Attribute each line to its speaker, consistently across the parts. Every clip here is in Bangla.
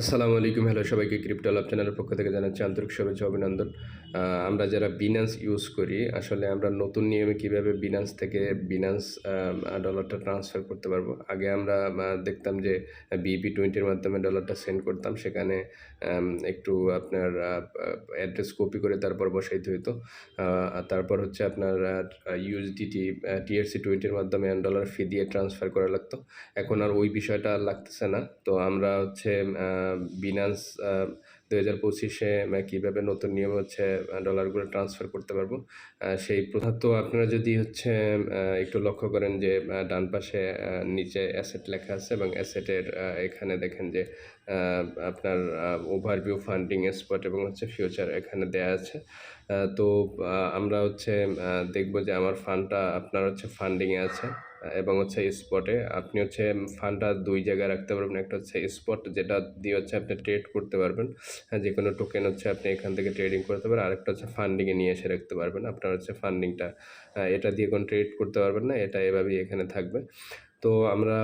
Speaker 1: আসসালামু আলাইকুম। হ্যালো সবাইকে ক্রিপ্টো লাভ চ্যানেলের পক্ষ থেকে জানাচ্ছি আন্তরিক শুভেচ্ছা, অভিনন্দন। আমরা যারা বিনান্স ইউজ করি, আসলে আমরা নতুন নিয়মে কীভাবে বিনান্স থেকে বিনান্স ডলারটা ট্রান্সফার করতে পারব? আগে আমরা দেখতাম যে বিপি টোয়েন্টির মাধ্যমে ডলারটা সেন্ড করতাম, সেখানে একটু আপনার অ্যাড্রেস কপি করে তারপর বসাইতে আর তারপর হচ্ছে আপনার ইউএসডিটি টিআরসি টোয়েন্টির মাধ্যমে ডলার ফি দিয়ে ট্রান্সফার করা লাগতো। এখন আর ওই বিষয়টা লাগতেছে না। তো আমরা হচ্ছে বিনান্স দু হাজার পঁচিশে কীভাবে নতুন নিয়ম হচ্ছে ডলারগুলো ট্রান্সফার করতে পারব? সেই প্রথা তো আপনারা যদি হচ্ছে একটু লক্ষ্য করেন যে ডান পাশে নিচে অ্যাসেট লেখা আছে এবং অ্যাসেটের এখানে দেখেন যে আপনার ওভারভিউ ফান্ডিং স্পট এবং হচ্ছে ফিউচার এখানে দেয়া আছে। তো আমরা হচ্ছে দেখব যে আমার ফান্ডটা আপনার হচ্ছে ফান্ডিংয়ে আছে। এবং হচ্ছে স্পটে আপনি হচ্ছে ফান্ডটা দুই জায়গায় রাখতে পারবেন। একটা হচ্ছে স্পট যেটা দিয়ে হচ্ছে আপনি ট্রেড করতে পারবেন। যে কোনো টোকেন হচ্ছে আপনি এখান থেকে ট্রেডিং করতে পারেন। আরেকটা হচ্ছে ফান্ডিংয়ে নিয়ে এসে রাখতে পারবেন। আপনার হচ্ছে ফান্ডিংটা এটা দিয়ে কোনো ট্রেড করতে পারবেন না। এটা এভাবেই এখানে থাকবে। তো আমরা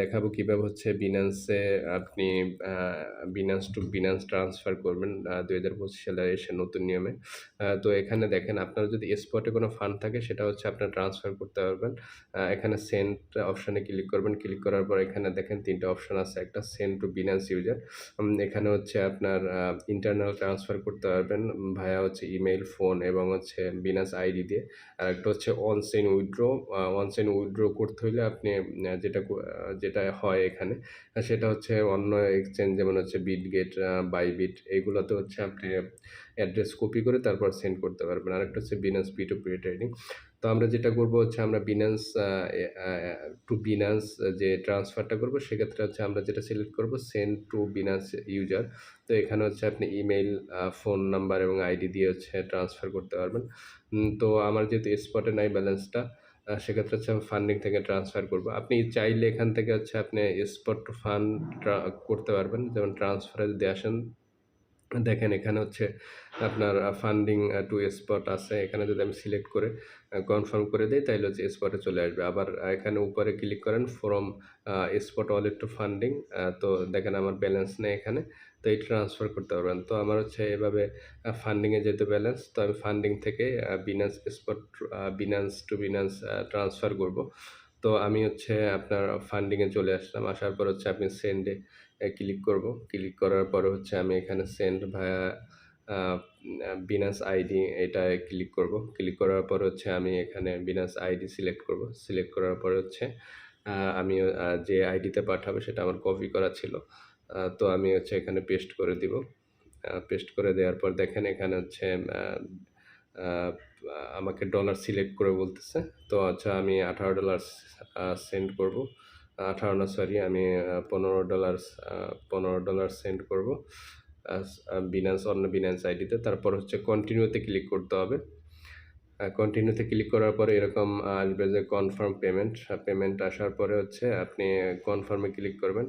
Speaker 1: দেখাবো কীভাবে হচ্ছে বিনান্সে আপনি বিনান্স টু বিনান্স ট্রান্সফার করবেন দু হাজার পঁচিশ সালে এসে নতুন নিয়মে। তো এখানে দেখেন, আপনার যদি স্পটে কোনো ফান্ড থাকে, সেটা হচ্ছে আপনার ট্রান্সফার করতে পারবেন। এখানে সেন্ট অপশানে ক্লিক করবেন। ক্লিক করার পর এখানে দেখেন তিনটা অপশান আছে। একটা সেন্ট টু বিনান্স ইউজার এখানে হচ্ছে আপনার ইন্টারনাল ট্রান্সফার করতে পারবেন ভায়া হচ্ছে ইমেইল ফোন এবং হচ্ছে বিনান্স আইডি দিয়ে। আর একটা হচ্ছে অনসেন উইথড্রো অনসেন উইথড্রো করতে হলে আপনি যেটা যেটা হয় এখানে। সেটা হচ্ছে অন্য এক্সচেঞ্জ যেমন হচ্ছে বিটগেট বাইবিট এইগুলোতে হচ্ছে আপনি অ্যাড্রেস কপি করে তারপর সেন্ড করতে পারবেন। আরেকটা হচ্ছে Binance P two P trading তো আমরা যেটা করব হচ্ছে আমরা বিনান্স টু বিনান্স যে ট্রান্সফারটা করব সেক্ষেত্রে হচ্ছে আমরা যেটা সিলেক্ট করব সেন্ড টু বিনান্স ইউজার তো এখানে হচ্ছে আপনি ইমেইল ফোন নাম্বার এবং আইডি দিয়ে হচ্ছে ট্রান্সফার করতে পারবেন। তো আমার যেহেতু স্পটে নাই ব্যালেন্সটা সেক্ষেত্রে হচ্ছে আমি ফান্ডিং থেকে ট্রান্সফার করব। আপনি চাইলে এখান থেকে হচ্ছে আপনি স্পট ফান্ড করতে পারবেন। যেমন ট্রান্সফারে যদি আসেন দেখেন, এখানে হচ্ছে আপনার ফান্ডিং টু স্পট আছে। এখানে যদি আমি সিলেক্ট করে কনফার্ম করে দিই তাহলে হচ্ছে স্পটে চলে আসবে। আবার এখানে উপরে ক্লিক করেন from spot wallet to funding তো দেখেন আমার ব্যালেন্স নেই এখানে, তো এই ট্রান্সফার করতে পারবেন। তো আমার হচ্ছে এভাবে ফান্ডিংয়ে যেহেতু ব্যালেন্স তো আমি ফান্ডিং থেকে Binance spot Binance to Binance transfer করব। তো আমি হচ্ছে আপনার ফান্ডিংয়ে চলে আসলাম। আসার পর হচ্ছে আপনি সেন্ডে ক্লিক করব। ক্লিক করার পরে হচ্ছে আমি এখানে সেন্ড ভায়া বিনাস আইডি এটায় ক্লিক করব। ক্লিক করার পর হচ্ছে আমি এখানে বিনাস আইডি সিলেক্ট করব। সিলেক্ট করার পর হচ্ছে আমি যে আইডিতে পাঠাবো সেটা আমার কপি করা ছিল। তো আমি হচ্ছে এখানে পেস্ট করে দিব। পেস্ট করে দেওয়ার পর দেখেন এখানে হচ্ছে আমাকে ডলার সিলেক্ট করে বলতেছে। তো আচ্ছা আমি আঠারো ডলার সেন্ড করব। আঠারো না সরি আমি পনেরো ডলার পনেরো ডলার সেন্ড করব বিনান্স অন্য বিনান্স আইডিতে। তারপর হচ্ছে কন্টিনিউতে ক্লিক করতে হবে। কন্টিনিউতে ক্লিক করার পরে এরকম আসবে যে কনফার্ম পেমেন্ট পেমেন্ট আসার পরে হচ্ছে আপনি কনফার্মে ক্লিক করবেন।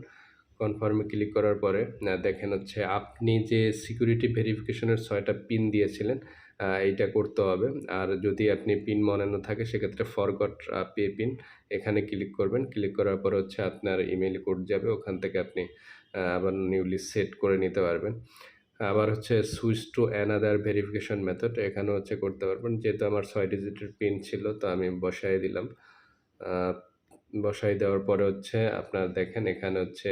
Speaker 1: কনফার্মে ক্লিক করার পরে দেখেন হচ্ছে আপনি যে সিকিউরিটি ভেরিফিকেশনের ছয়টা পিন দিয়েছিলেন এইটা করতে হবে। আর যদি আপনি পিন মনে না থাকে, সেক্ষেত্রে ফরগট পে পিন এখানে ক্লিক করবেন। ক্লিক করার পর হচ্ছে আপনার ইমেল কোড যাবে। ওখান থেকে আপনি আবার নিউলি সেট করে নিতে পারবেন। আবার হচ্ছে switch to another verification method এখানে হচ্ছে করতে পারবেন। যেহেতু আমার ছয় ডিজিটের পিন ছিল, তো আমি বসাই দিলাম। বসাই দেওয়ার পরে হচ্ছে আপনার দেখেন এখানে হচ্ছে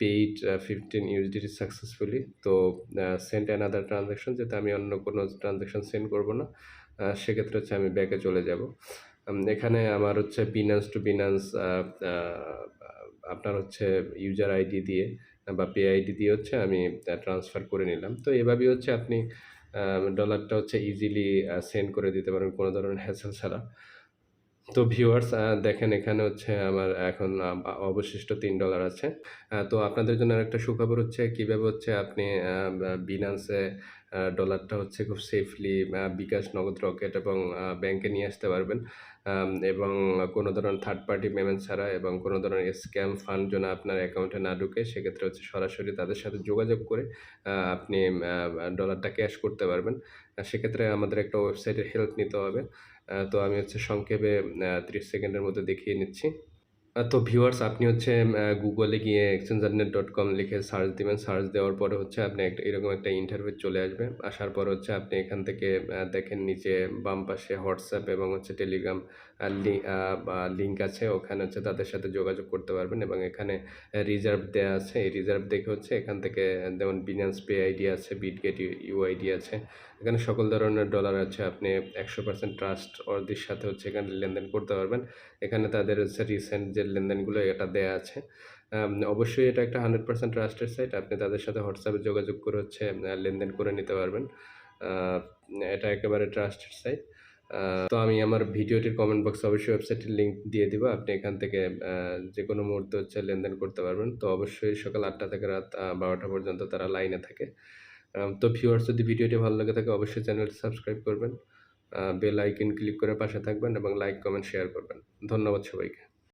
Speaker 1: পেইড ফিফটিন ইউএসডিটি সাকসেসফুলি তো সেন্ড অ্যানাদার ট্রানজ্যাকশন যেটা আমি অন্য কোনো ট্রানজ্যাকশন সেন্ড করব না। সেক্ষেত্রে হচ্ছে আমি ব্যাকে চলে যাব। এখানে আমার হচ্ছে বিনান্স টু বিনান্স আপনার হচ্ছে ইউজার আইডি দিয়ে বা পে আইডি দিয়ে হচ্ছে আমি ট্রান্সফার করে নিলাম। তো এভাবেই হচ্ছে আপনি ডলারটা হচ্ছে ইজিলি সেন্ড করে দিতে পারেন কোনো ধরনের হ্যাসেল ছাড়া। তো ভিউয়ার্স দেখেন এখানে হচ্ছে আমার এখন অবশিষ্ট তিন ডলার আছে। তো আপনাদের জন্য একটা সুখবর হচ্ছে কীভাবে হচ্ছে আপনি বিনান্সে ডলারটা হচ্ছে খুব সেফলি বিকাশ নগদ রকেট এবং ব্যাংকে নিয়ে আসতে পারবেন। এবং কোনো ধরনের থার্ড পার্টি পেমেন্ট ছাড়া এবং কোনো ধরনের স্ক্যাম ফান্ড যেন আপনার অ্যাকাউন্টে না ঢুকে, সেক্ষেত্রে হচ্ছে সরাসরি তাদের সাথে যোগাযোগ করে আপনি ডলারটা ক্যাশ করতে পারবেন। সেক্ষেত্রে আমাদের একটা ওয়েবসাইটের হেল্প নিতে হবে। তো আমি হচ্ছে সংক্ষেপে ত্রিশ সেকেন্ডের মধ্যে দেখিয়ে নিচ্ছি। তো ভিউয়ার্স আপনি হচ্ছে গুগলে গিয়ে এক্সচেঞ্জারনেট ডট কম লিখে সার্চ দেবেন। সার্চ দেওয়ার পরে হচ্ছে আপনি একটা, এরকম একটা ইন্টারভিউ চলে আসবে। আসার পর হচ্ছে আপনি এখান থেকে দেখেন নিচে বাম পাশে হোয়াটসঅ্যাপ এবং হচ্ছে টেলিগ্রাম লিঙ্ক আছে, ওখানে হচ্ছে তাদের সাথে যোগাযোগ করতে পারবেন এবং এখানে রিজার্ভ দেওয়া আছে। এই রিজার্ভ দেখে হচ্ছে এখান থেকে যেমন বিনান্স পে আইডি আছে বিটগেট ইউআইডি আছে। এখানে সকল ধরনের ডলার আছে, আপনি একশো পার্সেন্ট ট্রাস্ট ওদের সাথে হচ্ছে এখানে লেনদেন করতে পারবেন। এখানে তাদের হচ্ছে রিসেন্ট যে লেনদেনগুলো, এটা দেয়া আছে। অবশ্যই এটা একটা হান্ড্রেড পার্সেন্ট ট্রাস্টের সাইট আপনি তাদের সাথে হোয়াটসঅ্যাপে যোগাযোগ করে হচ্ছে লেনদেন করে নিতে পারবেন। এটা একেবারে ট্রাস্টের সাইট তো আমি আমার ভিডিওটির কমেন্ট বক্সে অবশ্যই ওয়েবসাইটের লিঙ্ক দিয়ে দিব। আপনি এখান থেকে যে কোনো মুহূর্তে হচ্ছে লেনদেন করতে পারবেন। তো অবশ্যই সকাল আটটা থেকে রাত বারোটা পর্যন্ত তারা লাইনে থাকে। তো ভিউয়ার্স যদি ভিডিওটি ভালো লাগে থাকে, অবশ্যই চ্যানেলটি সাবস্ক্রাইব করবেন। বেল আইকন ক্লিক করে পাশে থাকবেন এবং লাইক কমেন্ট শেয়ার করবেন। ধন্যবাদ সবাইকে।